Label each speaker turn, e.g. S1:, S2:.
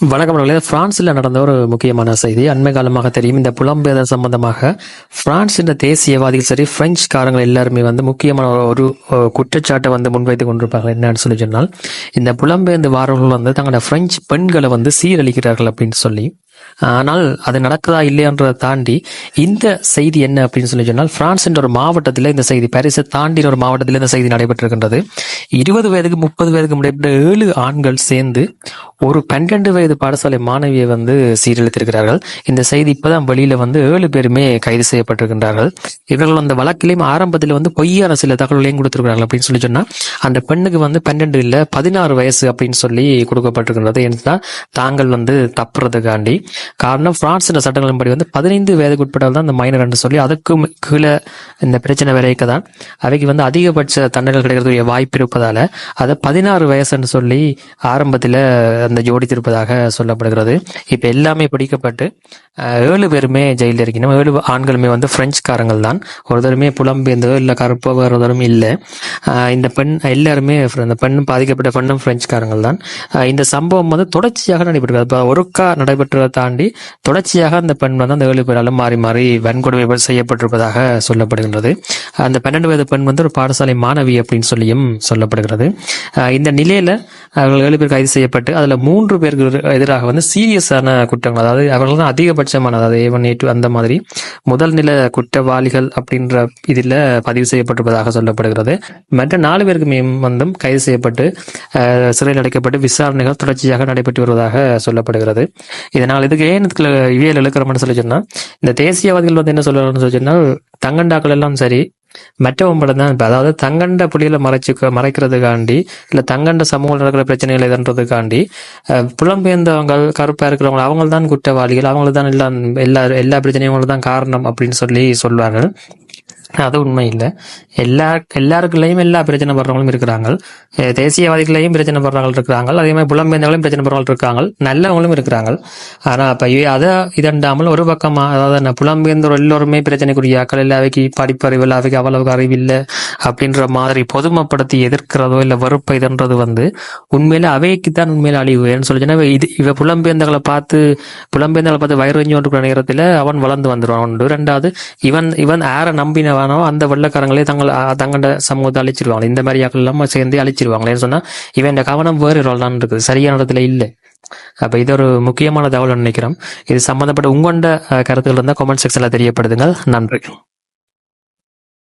S1: வணக்கம் நண்பர்களே. பிரான்ஸில் நடந்த ஒரு முக்கியமான செய்தி. அண்மை காலமாக தெரியும் இந்த புலம்பெயர் சம்பந்தமாக பிரான்ஸின் தேசியவாதிகள் சரி பிரெஞ்சுக்காரங்கள் எல்லாருமே வந்து முக்கியமான ஒரு குற்றச்சாட்டை வந்து முன்வைத்து கொண்டிருப்பாங்க என்னன்னு சொல்லி சொன்னால் இந்த புலம்பெயர்ந்து வாரவர்கள் வந்து தங்களோட பிரெஞ்சு பெண்களை வந்து சீரழிக்கிறார்கள் அப்படின்னு சொல்லி ஆனால் அது நடக்குதா இல்லையன்றதை தாண்டி இந்த செய்தி என்ன அப்படின்னு சொல்லி சொன்னால் பிரான்ஸ் என்ற ஒரு மாவட்டத்தில் இந்த செய்தி பாரிஸை தாண்டி ஒரு மாவட்டத்தில் இந்த செய்தி நடைபெற்றிருக்கின்றது. இருபது வயதுக்கு முப்பது வயதுக்கு முடிந்த ஏழு ஆண்கள் சேர்ந்து ஒரு பன்னெண்டு வயது பாடசாலை மாணவியை வந்து சீரழித்திருக்கிறார்கள். இந்த செய்தி இப்பதான் வெளியில வந்து ஏழு பேருமே கைது செய்யப்பட்டிருக்கின்றார்கள். இவர்கள் அந்த வழக்கிலையும் ஆரம்பத்தில் வந்து பொய்யான சில தகவல்களையும் கொடுத்திருக்கிறார்கள் அப்படின்னு சொல்லி சொன்னா அந்த பெண்ணுக்கு வந்து பன்னெண்டு இல்ல பதினாறு வயசு அப்படின்னு சொல்லி கொடுக்கப்பட்டிருக்கின்றது. ஏன்னா தாங்கள் வந்து தப்புறதுக்காண்டி காரணம் பிரான்ஸ் என்ற சட்டங்களின்படி வந்து பதினைந்து வயதுக்கு உட்பட்டால் தான் இந்த மைனர் என்று சொல்லி அதுக்கும் கீழே இந்த பிரச்சனை விளைவிக்க தான் அவைக்கு வந்து அதிகபட்ச தண்டனை கிடைக்கிறதுடைய வாய்ப்பு இருப்பதால் அதை பதினாறு வயசுன்னு சொல்லி ஆரம்பத்தில் அந்த ஜோடித்திருப்பதாக சொல்லப்படுகிறது. இப்போ எல்லாமே பிடிக்கப்பட்டு ஏழு பேருமே ஜெயிலில் இருக்கணும் ஏழு ஆண்களுமே வந்து பிரெஞ்சுக்காரங்கள் தான். ஒருத்தருமே புலம்பெயர்ந்தோ இல்லை கருப்போ ஒருத்தரும் இல்லை. இந்த பெண் எல்லாருமே இந்த பெண் பாதிக்கப்பட்ட பெண்ணும் பிரெஞ்சுக்காரங்கள் தான். இந்த சம்பவம் வந்து தொடர்ச்சியாக நடைபெற்றது இப்போ ஒருக்கா நடைபெற்றதை தாண்டி தொடர்ச்சியாக அந்த பெண் வந்து அந்த ஏழு பேராலும் மாறி மாறி வன்கொடுமை செய்யப்பட்டிருப்பதாக சொல்லப்படுகின்றது. அந்த பன்னெண்டு வயது பெண் வந்து ஒரு பாடசாலை மாணவி அப்படின்னு சொல்லியும் சொல்லப்படுகிறது. இந்த நிலையில அவர்கள் ஏழு பேர் கைது செய்யப்பட்டு அதுல மூன்று பேருக்கு எதிராக வந்து சீரியஸான குற்றங்கள் அதாவது அவர்கள் தான் அதிகபட்சமான அதாவது ஏவன் ஏற்று அந்த மாதிரி முதல் நில குற்றவாளிகள் அப்படின்ற இதில் பதிவு செய்யப்பட்டிருப்பதாக சொல்லப்படுகிறது. மற்ற நாலு பேருக்கு மேம் வந்தும் கைது செய்யப்பட்டு சிறையில் அடைக்கப்பட்டு விசாரணைகள் தொடர்ச்சியாக நடைபெற்று வருவதாக சொல்லப்படுகிறது. இதனால் இதுக்கு ஏன் இவியல் இழுக்கிறோம்னு சொல்லி சொன்னா இந்த தேசியவாதிகள் வந்து என்ன சொல்றாங்கன்னு சொல்லி சொன்னால் தங்கண்டாக்கள் எல்லாம் சரி மற்றவங்க படம் தான் அதாவது தங்கண்ட புலிகளை மறைச்சு மறைக்கிறதுக்காண்டி இல்லை தங்கண்ட சமூகம் நடக்கிற பிரச்சனைகள் எதுன்றதுக்காண்டி புலம்பெயர்ந்தவங்க கருப்பா இருக்கிறவங்க அவங்க தான் குற்றவாளிகள் அவங்களுக்கு தான் எல்லாம் எல்லா எல்லா பிரச்சனையும் தான் காரணம் அப்படின்னு சொல்லி சொல்வார்கள். அது உண்மை இல்லை எல்லா எல்லாருக்குள்ளேயும் எல்லா பிரச்சனை படுறவங்களும் இருக்கிறாங்க. தேசியவாதிகளையும் பிரச்சனை படுறவங்க இருக்கிறாங்க. அதே மாதிரி புலம்பெயர்ந்தவங்களையும் பிரச்சனை படுறவங்க இருக்காங்க. நல்லவங்களும் இருக்கிறாங்க. ஆனால் அப்ப அதை இதண்டாமல் ஒரு பக்கமாக அதாவது நான் புலம்பெயர்ந்தோர் எல்லோருமே பிரச்சனைக்குரிய ஆக்கள் இல்லை படிப்பறிவு இல்லை அவைக்கு அவ்வளவு அறிவில்லை அப்படின்ற மாதிரி பொதுமைப்படுத்தி எதிர்க்கிறதோ இல்லை வெறுப்பை இதன்றது வந்து உண்மையில அவைக்கு தான் உண்மையில அழிவு. ஏன்னு சொல்லி இது இவ புலம்பெயர்ந்தகளை பார்த்து புலம்பெயர்ந்தகளை பார்த்து வயிறு வஞ்சி ஒன்று நேரத்தில் அவன் வளர்ந்து வந்துடுவான் ஒன்று. ரெண்டாவது இவன் இவன் யாரை நம்பினவன். அந்த வெள்ளக்காரங்களே தங்கள் அஹ், சமூகத்தை அழிச்சிருவாங்க. இந்த மாதிரி ஆக்கள் எல்லாம் சேர்ந்து அழிச்சிருவாங்களேன்னு சொன்னா இவன் கவனம் வேறு தான் இருக்குது. சரியான இடத்துல இல்லை. அப்ப இது ஒரு முக்கியமான தகவல் நினைக்கிறோம். இது சம்பந்தப்பட்ட உங்கண்ட கருத்துக்கள் இருந்தால் கமெண்ட் செக்ஷன்ல தெரியப்படுதுங்க நன்றி.